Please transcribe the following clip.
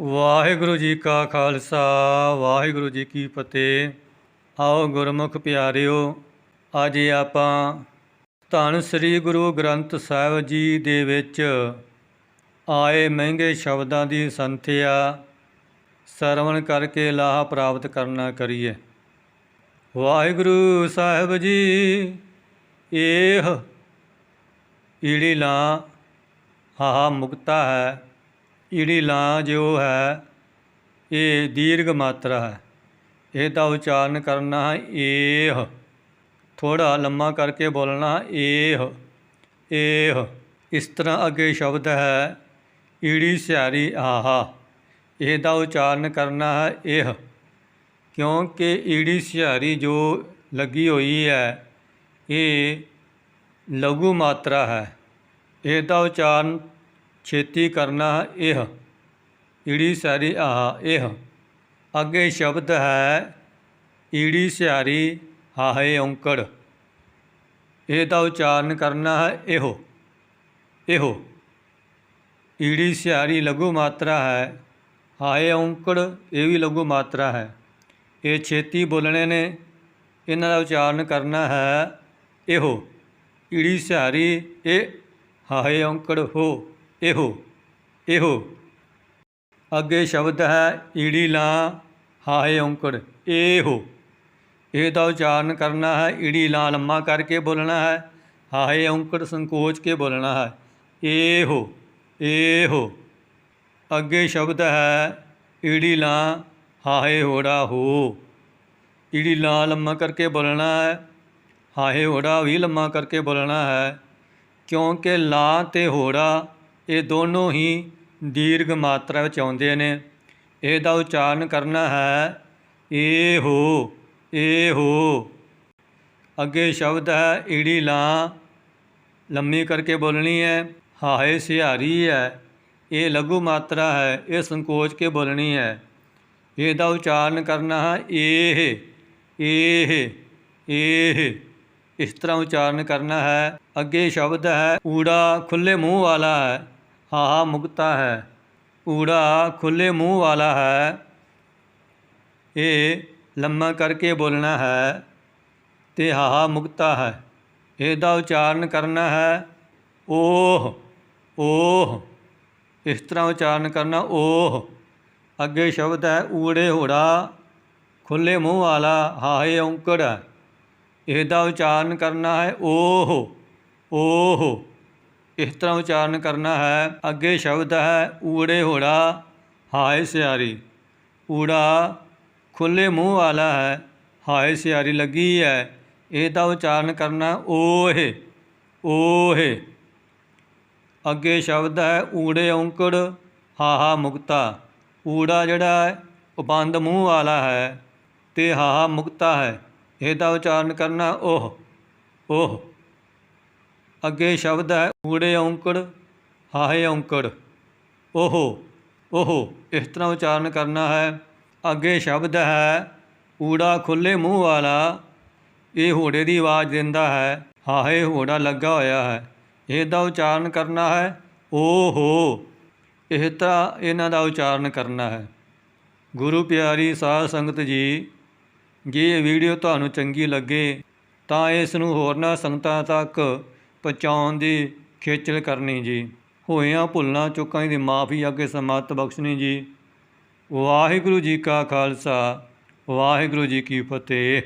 ਵਾਹਿਗੁਰੂ ਜੀ ਕਾ ਖਾਲਸਾ, ਵਾਹਿਗੁਰੂ ਜੀ ਕੀ ਫਤਿਹ। ਆਓ ਗੁਰਮੁਖ ਪਿਆਰਿਓ, ਅੱਜ ਆਪਾਂ ਧੰਨ ਸ੍ਰੀ ਗੁਰੂ ਗ੍ਰੰਥ ਸਾਹਿਬ ਜੀ ਦੇ ਵਿੱਚ ਆਏ ਮਹਿੰਗੇ ਸ਼ਬਦਾਂ ਦੀ ਸੰਥਿਆ ਸਰਵਣ ਕਰਕੇ ਲਾਹਾ ਪ੍ਰਾਪਤ ਕਰਨਾ ਕਰੀਏ। ਵਾਹਿਗੁਰੂ ਸਾਹਿਬ ਜੀ ਇਹ ਈੜੀ ਲਾ ਹਾਹਾ ਮੁਕਤਾ ਹੈ। ਈੜੀ ਲਾਂ ਜੋ ਹੈ, ਇਹ ਦੀਰਘ ਮਾਤਰਾ ਹੈ। ਇਹਦਾ ਉਚਾਰਨ ਕਰਨਾ ਹੈ, ਏਹ। ਥੋੜਾ ਲੰਮਾ ਕਰਕੇ ਬੋਲਣਾ ਏਹ ਏਹ। ਇਸ ਤਰ੍ਹਾਂ ਅੱਗੇ ਸ਼ਬਦ ਹੈ, ਈੜੀ ਸਿਆਰੀ ਆਹਾ। ਇਹਦਾ ਉਚਾਰਨ ਕਰਨਾ ਹੈ ਇਹ ਕਿਉਂਕਿ ਈੜੀ ਸਿਆਰੀ ਜੋ ਲੱਗੀ ਹੋਈ ਹੈ, ਇਹ ਲਘੂ ਮਾਤਰਾ ਹੈ। ਇਹਦਾ ਉਚਾਰਨ ਛੇਤੀ ਕਰਨਾ ਇਹ। ਈੜੀ ਸਿਆਰੀ ਆਹ ਇਹ। ਅੱਗੇ ਸ਼ਬਦ ਹੈ, ਈੜੀ ਸਿਆਰੀ ਹਾਹੇ ਔਂਕੜ। ਇਹਦਾ ਉਚਾਰਨ ਕਰਨਾ ਹੈ ਇਹੋ। ਇਹੋ। ਈੜੀ ਸਿਆਰੀ ਲਘੂ ਮਾਤਰਾ ਹੈ ਹਾਏ ਔਂਕੜ, ਇਹ ਵੀ ਲਘੂ ਮਾਤਰਾ ਹੈ। ਇਹ ਛੇਤੀ ਬੋਲਣੇ ਨੇ। ਇਹਨਾਂ ਦਾ ਉਚਾਰਨ ਕਰਨਾ ਹੈ ਇਹੋ। ਈੜੀ ਸਿਆਰੀ ਇਹ ਹਾਏ ਔਂਕੜ ਹੋ। ਇਹੋ ਇਹੋ। ਅੱਗੇ ਸ਼ਬਦ ਹੈ, ਈੜੀ ਲਾਂ ਹਾਏ ਔਂਕੜ, ਇਹੋ। ਇਹਦਾ ਉਚਾਰਨ ਕਰਨਾ ਹੈ, ਈੜੀ ਲਾਂ ਲੰਮਾ ਕਰਕੇ ਬੋਲਣਾ ਹੈ, ਹਾਏ ਔਂਕੜ ਸੰਕੋਚ ਕੇ ਬੋਲਣਾ ਹੈ। ਇਹੋ ਇਹੋ। ਅੱਗੇ ਸ਼ਬਦ ਹੈ, ਈੜੀ ਲਾਂ ਹਾਏ ਹੋੜਾ ਹੋ। ਈੜੀ ਲਾਂ ਲੰਮਾ ਕਰਕੇ ਬੋਲਣਾ ਹੈ, ਹਾਏ ਹੋੜਾ ਵੀ ਲੰਮਾ ਕਰਕੇ ਬੋਲਣਾ ਹੈ, ਕਿਉਂਕਿ ਲਾਂ ਤੇ ਹੋੜਾ ਇਹ ਦੋਨੋਂ ਹੀ ਦੀਰਘ ਮਾਤਰਾ ਵਿੱਚ ਆਉਂਦੇ ਨੇ। ਇਹਦਾ ਉਚਾਰਨ ਕਰਨਾ ਹੈ, ਏ ਹੋ ਏ ਹੋ। ਅੱਗੇ ਸ਼ਬਦ ਹੈ, ਈੜੀ ਲਾਂ। ਲੰਮੀ ਕਰਕੇ ਬੋਲਣੀ ਹੈ, ਹਾਏ ਸਿਹਾਰੀ ਹੈ। ਇਹ ਲਘੂ ਮਾਤਰਾ ਹੈ, ਇਹ ਸੰਕੋਚ ਕੇ ਬੋਲਣੀ ਹੈ। ਇਹਦਾ ਉਚਾਰਨ ਕਰਨਾ ਹੈ ਏਹ ਏਹ ਏਹ ਇਸ ਤਰ੍ਹਾਂ ਉਚਾਰਨ ਕਰਨਾ ਹੈ। ਅੱਗੇ ਸ਼ਬਦ ਹੈ, ਊੜਾ ਖੁੱਲੇ ਮੂੰਹ ਵਾਲਾ ਹੈ। ਹਾਹਾ ਮੁਕਤਾ ਹੈ। ਊੜਾ ਖੁੱਲੇ ਮੂੰਹ ਵਾਲਾ ਹੈ। ਇਹ ਲੰਮਾ ਕਰਕੇ ਬੋਲਣਾ ਹੈ। ਤੇ ਹਾਹਾ ਮੁਕਤਾ ਹੈ। ਇਹਦਾ ਉਚਾਰਨ ਕਰਨਾ ਹੈ। ਓਹ ਓਹ। ਇਸ ਤਰ੍ਹਾਂ ਉਚਾਰਨ ਕਰਨਾ, ਓਹ। ਅੱਗੇ ਸ਼ਬਦ ਹੈ ਊੜੇ ਹੋੜਾ, ਖੁੱਲੇ ਮੂੰਹ ਵਾਲਾ, ਹਾਏ ਔਂਕੜ। ਹੈ ਇਹਦਾ ਉਚਾਰਨ ਕਰਨਾ ਹੈ, ਓਹ ਓਹ। ਇਸ ਤਰ੍ਹਾਂ ਉਚਾਰਨ ਕਰਨਾ ਹੈ, ਅੱਗੇ ਸ਼ਬਦ ਹੈ, ਊੜੇ ਹੋੜਾ, ਹਾਏ ਸਿਆਰੀ। ਊੜਾ ਖੁੱਲੇ ਮੂੰਹ ਵਾਲਾ ਹੈ, ਹਾਏ ਸਿਆਰੀ ਲੱਗੀ ਹੈ ਇਹਦਾ ਉਚਾਰਨ ਕਰਨਾ ਓਹੇ ਓਹੇ। ਅੱਗੇ ਸ਼ਬਦ ਹੈ, ਊੜੇ ਔਂਕੜ, ਹਾਹਾ ਮੁਕਤਾ। ਊੜਾ ਜਿਹੜਾ ਹੈ, ਉਹ ਬੰਦ ਮੂੰਹ ਵਾਲਾ ਹੈ ਤੇ ਹਾਹਾ ਮੁਕਤਾ ਹੈ ਇਹਦਾ ਉਚਾਰਨ ਕਰਨਾ ਓਹ ਓਹ। ਅੱਗੇ ਸ਼ਬਦ ਹੈ ਊੜੇ ਔਂਕੜ, ਹਾਹੇ ਔਂਕੜ। ਓਹੋ ਓਹੋ, ਇਸ ਤਰ੍ਹਾਂ ਉਚਾਰਨ ਕਰਨਾ ਹੈ। ਅੱਗੇ ਸ਼ਬਦ ਹੈ, ਊੜਾ ਖੁੱਲੇ ਮੂੰਹ ਵਾਲਾ, ਇਹ ਹੋੜੇ ਦੀ ਆਵਾਜ਼ ਦਿੰਦਾ ਹੈ, ਹਾਹੇ ਹੋੜਾ ਲੱਗਾ ਹੋਇਆ ਹੈ। ਇਹਦਾ ਉਚਾਰਨ ਕਰਨਾ ਹੈ, ਓਹੋ, ਇਸ ਤਰ੍ਹਾਂ ਇਹਨਾਂ ਦਾ ਉਚਾਰਨ ਕਰਨਾ ਹੈ। ਗੁਰੂ ਪਿਆਰੀ ਸਾਧ ਸੰਗਤ ਜੀ, ਜੇ ਇਹ ਵੀਡੀਓ ਤੁਹਾਨੂੰ ਚੰਗੀ ਲੱਗੇ, ਤਾਂ ਇਸ ਨੂੰ ਹੋਰਨਾਂ ਸੰਗਤਾਂ ਤੱਕ ਪਹੁੰਚਾਉਣ ਦੀ ਖੇਚਲ ਕਰਨੀ ਜੀ। ਹੋਇਆਂ ਭੁੱਲਾਂ ਚੁੱਕਾਂ ਦੀ ਮਾਫੀ ਅੱਗੇ ਸਮਤ ਬਖਸ਼ਣੀ ਜੀ। ਵਾਹਿਗੁਰੂ ਜੀ ਕਾ ਖਾਲਸਾ, ਵਾਹਿਗੁਰੂ ਜੀ ਕੀ ਫਤਿਹ।